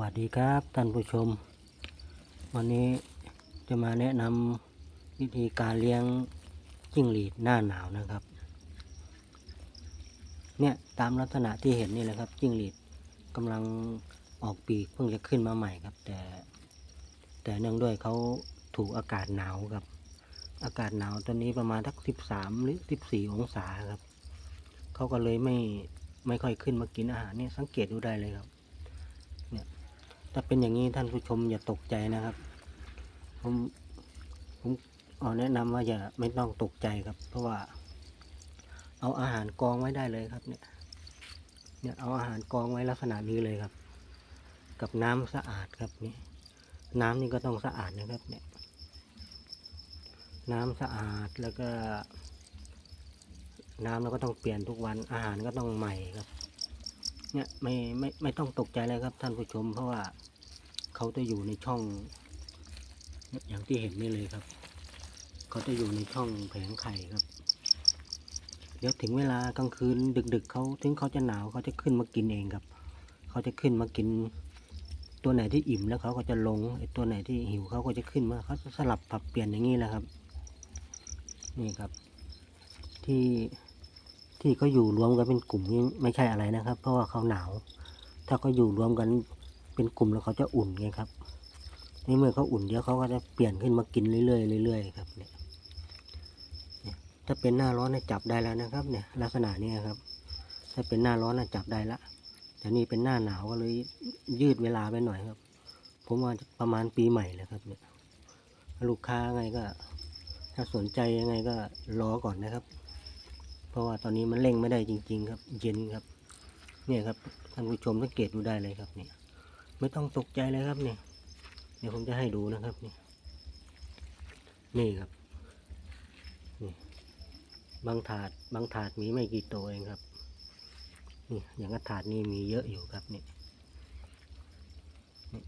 วัสดีครับท่านผู้ชม วันนี้จะมาแนะนำวิธีการเลี้ยงจิ้งหรีดหน้าหนาวนะครับ เนี่ยตามลักษณะที่เห็นนี่แหละครับ จิ้งหรีดกำลังออกปีกเพิ่งจะขึ้นมาใหม่ครับ แต่ แต่เนื่องด้วยเขาถูกอากาศหนาวครับ อากาศหนาวตอนนี้ประมาณทักสิบสามหรือสิบสี่องศาครับเขาก็เลยไม่ไม่ค่อยขึ้นมากินอาหารเนี่ยสังเกตดูได้เลยครับ ถ้าเป็นอย่างนี้ท่านผู้ชมอย่าตกใจนะครับ ผมผมขอแนะนำว่าอย่าไม่ต้องตกใจครับ เพราะว่า เอาอาหารกองไว้ได้เลยครับ เนี่ย เนี่ยเอาอาหารกองไว้ลักษณะนี้เลยครับ กับน้ำสะอาดครับนี่น้ำนี่ก็ต้องสะอาดนะครับ เนี่ย น้ำสะอาดแล้วก็ น้ำเราก็ต้องเปลี่ยนทุกวันอาหารก็ต้องใหม่ครับ เนี่ยไม่ไม่ไม่ต้องตกใจเลยครับท่านผู้ชม เพราะว่าเขาจะอยู่ในช่องเนี่ยอย่างที่เห็นนี่เลยครับ เขาจะอยู่ในช่องแผงไข่ครับ เดี๋ยวถึงเวลากลางคืนดึก ๆเขาถึงเขาจะหนาวเขาจะขึ้นมากินเองครับ เขาจะขึ้นมากิน ตัวไหนที่อิ่มแล้วเขาก็จะลงไอ้ตัวไหนที่หิวเขาก็จะขึ้นมาเขาจะสลับปรับเปลี่ยนอย่างนี้แหละครับ นี่ครับ ที่ ที่เขาอยู่รวมกันเป็นกลุ่มนี่ไม่ใช่อะไรนะครับ เพราะว่าเขาหนาว ถ้าเขาอยู่รวมกันเป็นกลุ่มแล้วเขาจะอุ่นไงครับในเมื่อเขาอุ่นเดี๋ยวเขาก็จะเปลี่ยนขึ้นมากินเรื่อยๆเรื่อยๆครับเนี่ยถ้าเป็นหน้าร้อนนะจับได้แล้วนะครับ เนี่ย ลักษณะนี้ครับ ถ้าเป็นหน้าร้อนนะจับได้ละแต่นี่เป็นหน้าหนาวก็เลยยืดเวลาไปหน่อยครับ ผมว่าประมาณปีใหม่เลยครับ เนี่ย ลูกค้าไงก็ ถ้าสนใจยังไงก็รอก่อนนะครับ เพราะว่าตอนนี้มันเร่งไม่ได้จริง ๆ ครับ เย็นครับ เนี่ยครับท่านผู้ชมสังเกตดูได้เลยครับเนี่ย ไม่ต้องตกใจเลยครับเนี่ย เดี๋ยวผมจะให้ดูนะครับเนี่ยนี่ครับนี่บางถาดบางถาดมีไม่กี่ตัวเองครับนี่อย่างกระถาดนี้มีเยอะอยู่ครับเนี่ยนี่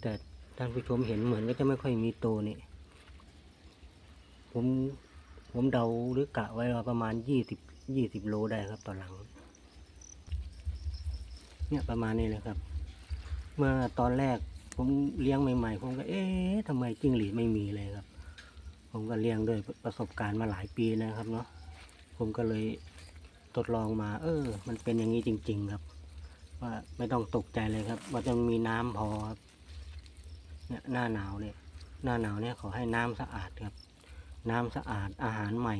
แต่ท่านผู้ชมเห็นเหมือนก็จะไม่ค่อยมีตัวนี่ผม ผมเดาหรือกะไว้ว่าประมาณยี่สิบยี่สิบโลได้ครับต่อหลัง เนี่ยประมาณนี้เลยครับ เมื่อตอนแรกผมเลี้ยงใหม่ๆ ผมก็เอ๊ะทำไมจิ้งหรีดไม่มีเลยครับ ผมก็เลี้ยงด้วยประสบการณ์มาหลายปีนะครับเนาะผมก็เลยทดลองมา เออ มันเป็นอย่างนี้จริง ๆ ครับ ว่าไม่ต้องตกใจเลยครับ ว่าจะมีน้ำพอครับเนี่ยหน้าหนาวเนี่ยหน้าหนาวเนี่ยขอให้น้ำสะอาดครับ น้ำสะอาดอาหารใหม่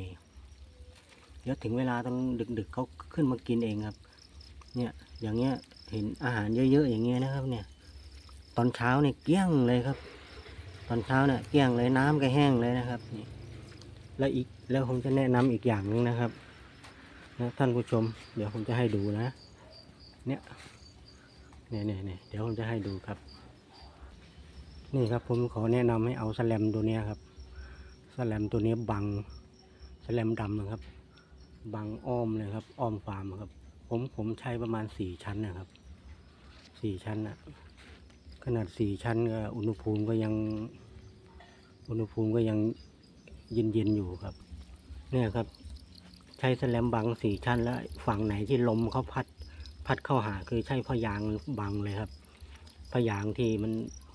เดี๋ยวถึงเวลาต้องดึกๆเขาขึ้นมากินเองครับ เนี่ยอย่างเงี้ยเห็นอาหารเยอะๆอย่างเงี้ยนะครับ เนี่ย ตอนเช้าเนี่ยเกี้ยงเลยครับ ตอนเช้าเนี่ยเกี้ยงเลยน้ำก็แห้งเลยนะครับนี่แล้วอีกแล้วผมจะแนะนำอีกอย่างหนึงนะครับนะท่านผู้ชม เดี๋ยวผมจะให้ดูนะ เนี่ยเนี่ยเนี่ยเนี่ยเดี๋ยวผมจะให้ดูครับ นี่ครับผมขอแนะนำให้เอาสแลมตัวเนี้ยครับ สแลมตัวนี้บังสแลมดำนะครับ บังอ้อมเลยครับ อ้อมฟาร์มครับ ผมผมใช้ประมาณสี่ชั้นนะครับสี่ชั้นนะขนาดสี่ชั้นก็อุณหภูมิก็ยัง อุณหภูมิก็ยังเย็นเย็นอยู่ครับ เนี่ยครับ ใช้สแลมบังสี่ชั้น แล้วฝั่งไหนที่ลมเขาพัดพัดเข้าหาคือใช้พยางบังเลยครับพยางที่มัน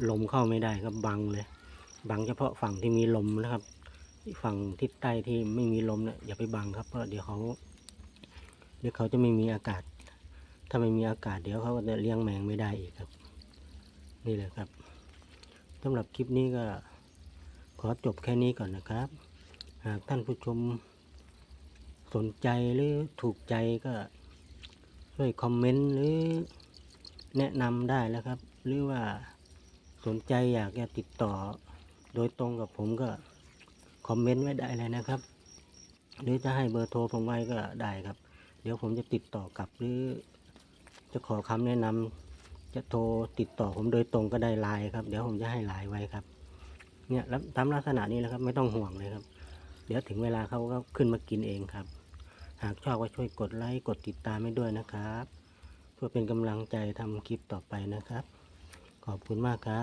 ลมเข้าไม่ได้ครับบังเลย บังเฉพาะฝั่งที่มีลมนะครับ ฝั่งทิศใต้ที่ไม่มีลมเนี่ยอย่าไปบังครับเพราะเดี๋ยวเขาเดี๋ยวเขาจะไม่มีอากาศ ถ้าไม่มีอากาศเดี๋ยวเขาก็จะเลี้ยงแมงไม่ได้อีกครับ นี่แหละครับสำหรับคลิปนี้ก็ขอจบแค่นี้ก่อนนะครับ หากท่านผู้ชมสนใจหรือถูกใจก็ช่วยคอมเมนต์หรือแนะนำได้แล้วครับ หรือว่าสนใจอยากจะติดต่อโดยตรงกับผมก็ คอมเมนต์ไว้ได้เลยนะครับ หรือจะให้เบอร์โทรผมไว้ก็ได้ครับ เดี๋ยวผมจะติดต่อกลับหรือจะขอคำแนะนำจะโทรติดต่อผมโดยตรงก็ได้ไลน์ครับ เดี๋ยวผมจะให้ไลน์ไว้ครับ เนี่ยแล้วตามลักษณะนี้แหละครับ ไม่ต้องห่วงเลยครับ เดี๋ยวถึงเวลาเขาก็ขึ้นมากินเองครับ หากชอบก็ช่วยกดไลค์กดติดตามให้ด้วยนะครับ เพื่อเป็นกำลังใจทำคลิปต่อไปนะครับ ขอบคุณมากครับ